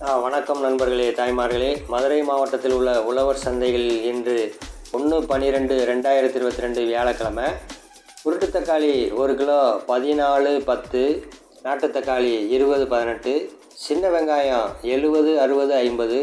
ஆ, வணக்கம் நண்பர்களே தாய்மார்களே. மதுரை மாவட்டத்தில் உள்ள உழவர் சந்தைகளில் இன்று ஒன்று பன்னிரெண்டு ரெண்டாயிரத்தி இருபத்தி ரெண்டு வியாழக்கிழமை உருட்டு தக்காளி ஒரு கிலோ பதினாலு பத்து நாட்டு தக்காளி இருபது பதினெட்டு சின்ன வெங்காயம் எழுபது அறுபது ஐம்பது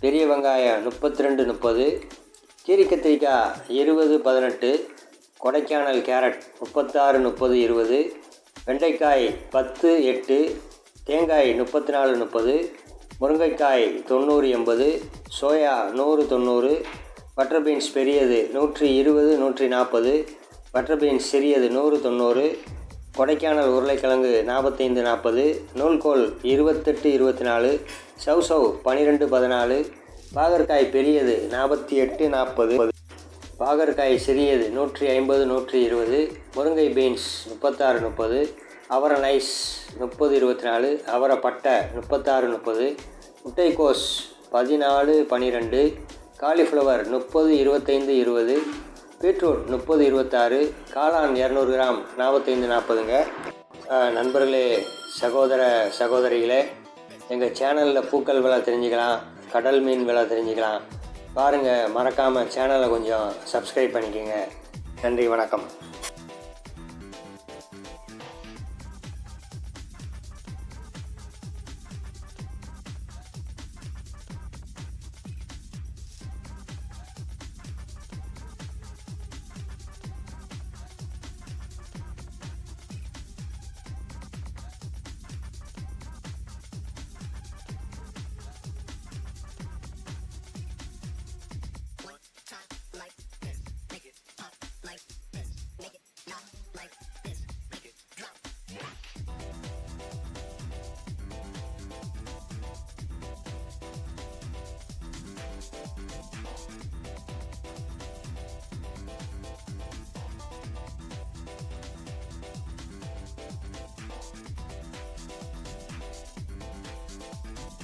பெரிய வெங்காயம் முப்பத்தி ரெண்டு முப்பது கீரி கத்திரிக்காய் இருபது பதினெட்டு கொடைக்கானல் கேரட் முப்பத்தாறு முப்பது இருபது வெண்டைக்காய் பத்து எட்டு தேங்காய் முப்பத்தி நாலு முப்பது முருங்கைக்காய் தொண்ணூறு எண்பது சோயா நூறு தொண்ணூறு பட்டர் பீன்ஸ் பெரியது நூற்றி இருபது நூற்றி நாற்பது பட்டர் பீன்ஸ் சிறியது நூறு தொண்ணூறு கொடைக்கானல் உருளைக்கிழங்கு நாற்பத்தைந்து நாற்பது நூல்கோல் இருபத்தெட்டு இருபத்தி நாலு சவ் சவ் பன்னிரெண்டு பதினாலு பாகற்காய் பெரியது நாற்பத்தி எட்டு நாற்பது பாகற்காய் சிறியது நூற்றி ஐம்பது நூற்றி இருபது முருங்கை பீன்ஸ் முப்பத்தாறு முப்பது அவரை நைஸ் முப்பது இருபத்தி நாலு அவரை பட்டை முப்பத்தாறு முப்பது முட்டைக்கோஸ் பதினாலு பன்னிரெண்டு காலிஃப்ளவர் முப்பது இருபத்தைந்து இருபது பீட்ரூட் முப்பது இருபத்தாறு காளான் இரநூறு கிராம் நாற்பத்தைந்து நாற்பதுங்க. நண்பர்களே சகோதர சகோதரிகளே எங்கள் சேனலில் பூக்கள் விலை தெரிஞ்சுக்கலாம் கடல் மீன் விலை தெரிஞ்சுக்கலாம். பாருங்கள் மறக்காமல் சேனலை கொஞ்சம் சப்ஸ்கிரைப் பண்ணிக்கோங்க. நன்றி வணக்கம்.